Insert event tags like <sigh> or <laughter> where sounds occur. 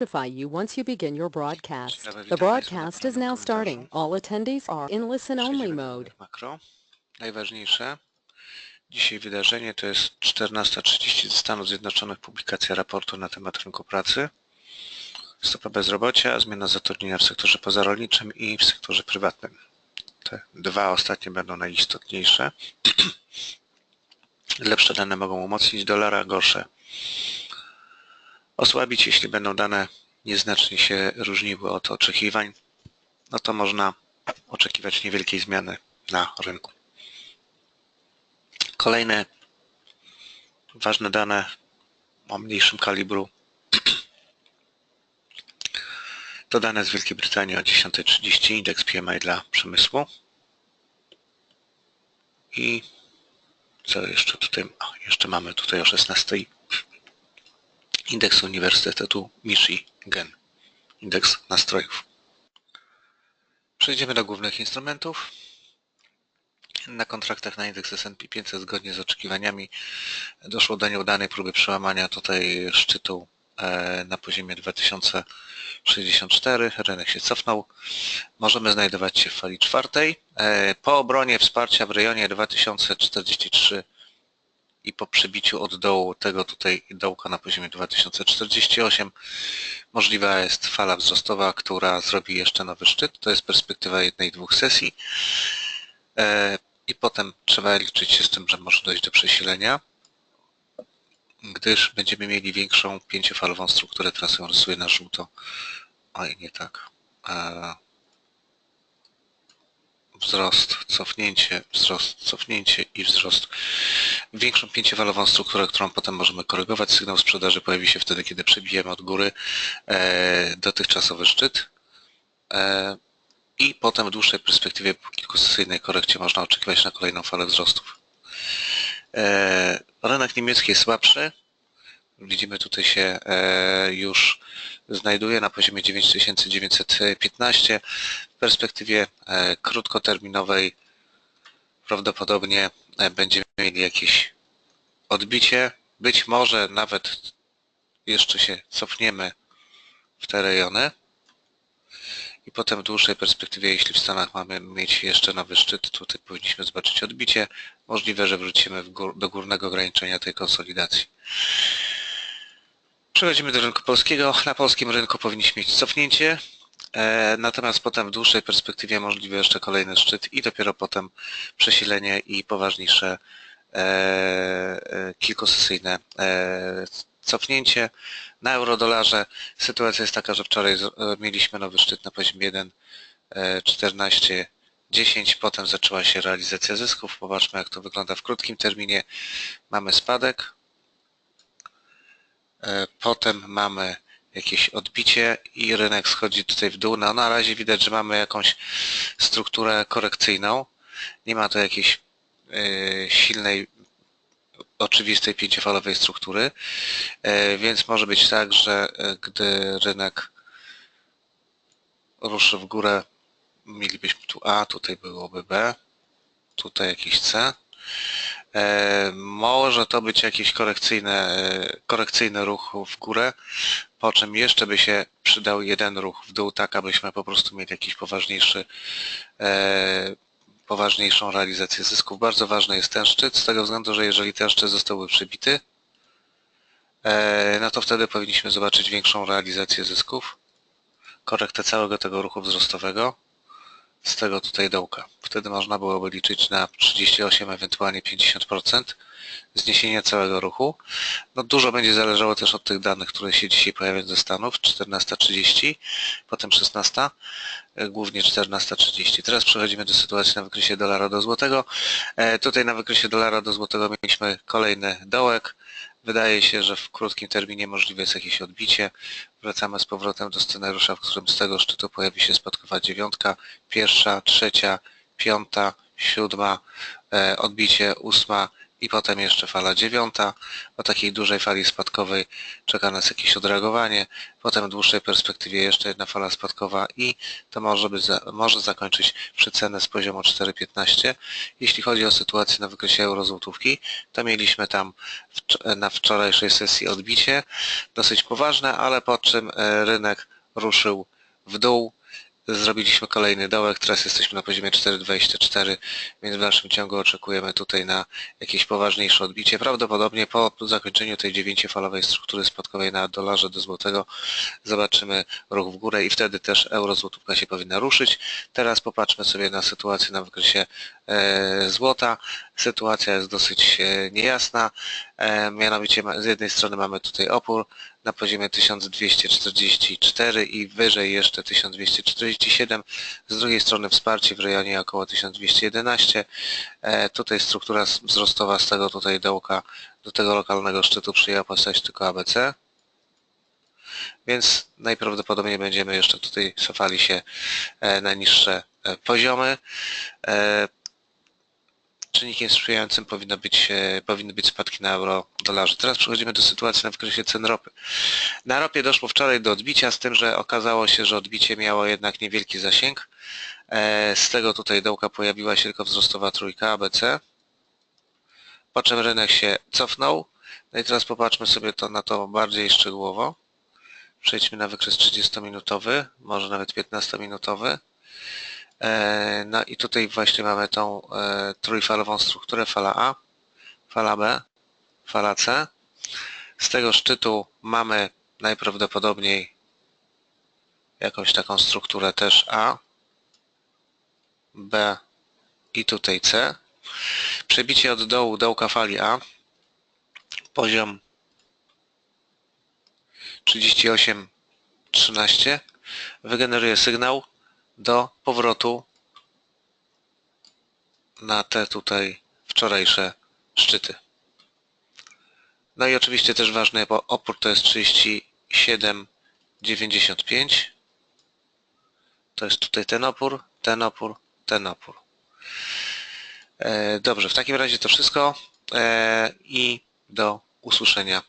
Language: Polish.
notify you once you begin your broadcast. The broadcast is now starting. All attendees are in listen-only mode. makro. Najważniejsze. Dzisiaj wydarzenie to jest 14.30 ze Stanów Zjednoczonych publikacja raportu na temat rynku pracy. Stopa bezrobocia, zmiana zatrudnienia w sektorze pozarolniczym i w sektorze prywatnym. Te dwa ostatnie będą najistotniejsze. <clears throat> Lepsze dane mogą umocnić dolara, gorsze osłabić, jeśli będą dane nieznacznie się różniły od oczekiwań, no to można oczekiwać niewielkiej zmiany na rynku. Kolejne ważne dane o mniejszym kalibru to dane z Wielkiej Brytanii o 10.30, indeks PMI dla przemysłu. I co jeszcze tutaj? O, jeszcze mamy tutaj o 16.00 indeks Uniwersytetu Michigan, indeks nastrojów. Przejdziemy do głównych instrumentów. Na kontraktach na indeks S&P 500 zgodnie z oczekiwaniami doszło do nieudanej próby przełamania tutaj szczytu e, na poziomie 2064. Rynek się cofnął. Możemy znajdować się w fali czwartej. E, Po obronie wsparcia w rejonie 2043 i po przebiciu od dołu tego tutaj dołka na poziomie 2048 możliwa jest fala wzrostowa, która zrobi jeszcze nowy szczyt. To jest perspektywa jednej, dwóch sesji. E, I potem trzeba liczyć się z tym, że może dojść do przesilenia, gdyż będziemy mieli większą pięciofalową strukturę, teraz ją rysuję na żółto. Oj, nie tak. Wzrost, cofnięcie, wzrost, cofnięcie i wzrost. Większą pięciofalową strukturę, którą potem możemy korygować. Sygnał sprzedaży pojawi się wtedy, kiedy przebijemy od góry e, dotychczasowy szczyt. E, I potem w dłuższej perspektywie po kilkusesyjnej korekcie można oczekiwać na kolejną falę wzrostów. E, rynek niemiecki jest słabszy. Widzimy tutaj się e, już znajduje na poziomie 9915. W perspektywie e, krótkoterminowej prawdopodobnie e, będziemy mieli jakieś odbicie. Być może nawet jeszcze się cofniemy w te rejony. I potem w dłuższej perspektywie, jeśli w Stanach mamy mieć jeszcze nowy szczyt, tutaj powinniśmy zobaczyć odbicie. Możliwe, że wrócimy gór, do górnego ograniczenia tej konsolidacji. Przechodzimy do rynku polskiego. Na polskim rynku powinniśmy mieć cofnięcie, e, natomiast potem w dłuższej perspektywie możliwy jeszcze kolejny szczyt i dopiero potem przesilenie i poważniejsze e, e, kilkusesyjne cofnięcie. Na eurodolarze sytuacja jest taka, że wczoraj mieliśmy nowy szczyt na poziomie 1,1410, potem zaczęła się realizacja zysków. Popatrzmy jak to wygląda w krótkim terminie. Mamy spadek, Potem mamy jakieś odbicie i rynek schodzi tutaj w dół. No na razie widać, że mamy jakąś strukturę korekcyjną. Nie ma to jakiejś e, silnej, oczywistej pięciofalowej struktury, E, więc może być tak, że e, gdy rynek ruszy w górę, mielibyśmy tu A, tutaj byłoby B, tutaj jakiś C. E, Może to być jakiś korekcyjny, e, korekcyjny ruch w górę, po czym jeszcze by się przydał jeden ruch w dół, tak abyśmy po prostu mieli jakiś poważniejszy, e, poważniejszą realizację zysków. Bardzo ważny jest ten szczyt, z tego względu, że jeżeli ten szczyt zostałby przebity, e, no to wtedy powinniśmy zobaczyć większą realizację zysków, korektę całego tego ruchu wzrostowego z tego tutaj dołka. Wtedy można byłoby liczyć na 38, ewentualnie 50% zniesienia całego ruchu. No dużo będzie zależało też od tych danych, które się dzisiaj pojawią ze Stanów, 14.30, potem 16, e, głównie 14.30. Teraz przechodzimy do sytuacji na wykresie dolara do złotego. E, Tutaj na wykresie dolara do złotego mieliśmy kolejny dołek. Wydaje się, że w krótkim terminie możliwe jest jakieś odbicie. Wracamy z powrotem do scenariusza, w którym z tego szczytu pojawi się spadkowa dziewiątka, pierwsza, trzecia, piąta, siódma, e, odbicie ósma, i potem jeszcze fala dziewiąta. Po takiej dużej fali spadkowej czeka nas jakieś odreagowanie, potem w dłuższej perspektywie jeszcze jedna fala spadkowa i to może, być może zakończyć przycenę z poziomu 4,15. Jeśli chodzi o sytuację na wykresie eurozłotówki, to mieliśmy tam na wczorajszej sesji odbicie, dosyć poważne, ale po czym e, rynek ruszył w dół, zrobiliśmy kolejny dołek, teraz jesteśmy na poziomie 4,24, więc w dalszym ciągu oczekujemy tutaj na jakieś poważniejsze odbicie. Prawdopodobnie po zakończeniu tej dziewięciofalowej struktury spadkowej na dolarze do złotego zobaczymy ruch w górę i wtedy też euro-złotówka się powinna ruszyć. Teraz popatrzmy sobie na sytuację na wykresie e, złota. Sytuacja jest dosyć e, niejasna. E, mianowicie z jednej strony mamy tutaj opór na poziomie 1244 i wyżej jeszcze 1247. Z drugiej strony wsparcie w rejonie około 1211. E, tutaj struktura wzrostowa z tego tutaj dołka do tego lokalnego szczytu przyjęła postać tylko ABC. Więc najprawdopodobniej będziemy jeszcze tutaj cofali się e, na niższe e, poziomy. Czynnikiem sprzyjającym powinno być, e, powinny być spadki na euro dolarze. Teraz przechodzimy do sytuacji na wykresie cen ropy. Na ropie doszło wczoraj do odbicia, z tym, że okazało się, że odbicie miało jednak niewielki zasięg. E, Z tego tutaj dołka pojawiła się tylko wzrostowa trójka ABC, po czym rynek się cofnął. No i teraz popatrzmy sobie to na to bardziej szczegółowo. Przejdźmy na wykres 30-minutowy, może nawet 15-minutowy. E, No i tutaj właśnie mamy tą e, trójfalową strukturę, fala A, fala B, fala C. Z tego szczytu mamy najprawdopodobniej jakąś taką strukturę też A, B i tutaj C. Przebicie od dołu dołka fali A, poziom 38,13 wygeneruje sygnał do powrotu na te tutaj wczorajsze szczyty. No i oczywiście też ważny bo opór to jest 37,95. To jest tutaj ten opór, ten opór, ten opór. E, Dobrze, w takim razie to wszystko e, i do usłyszenia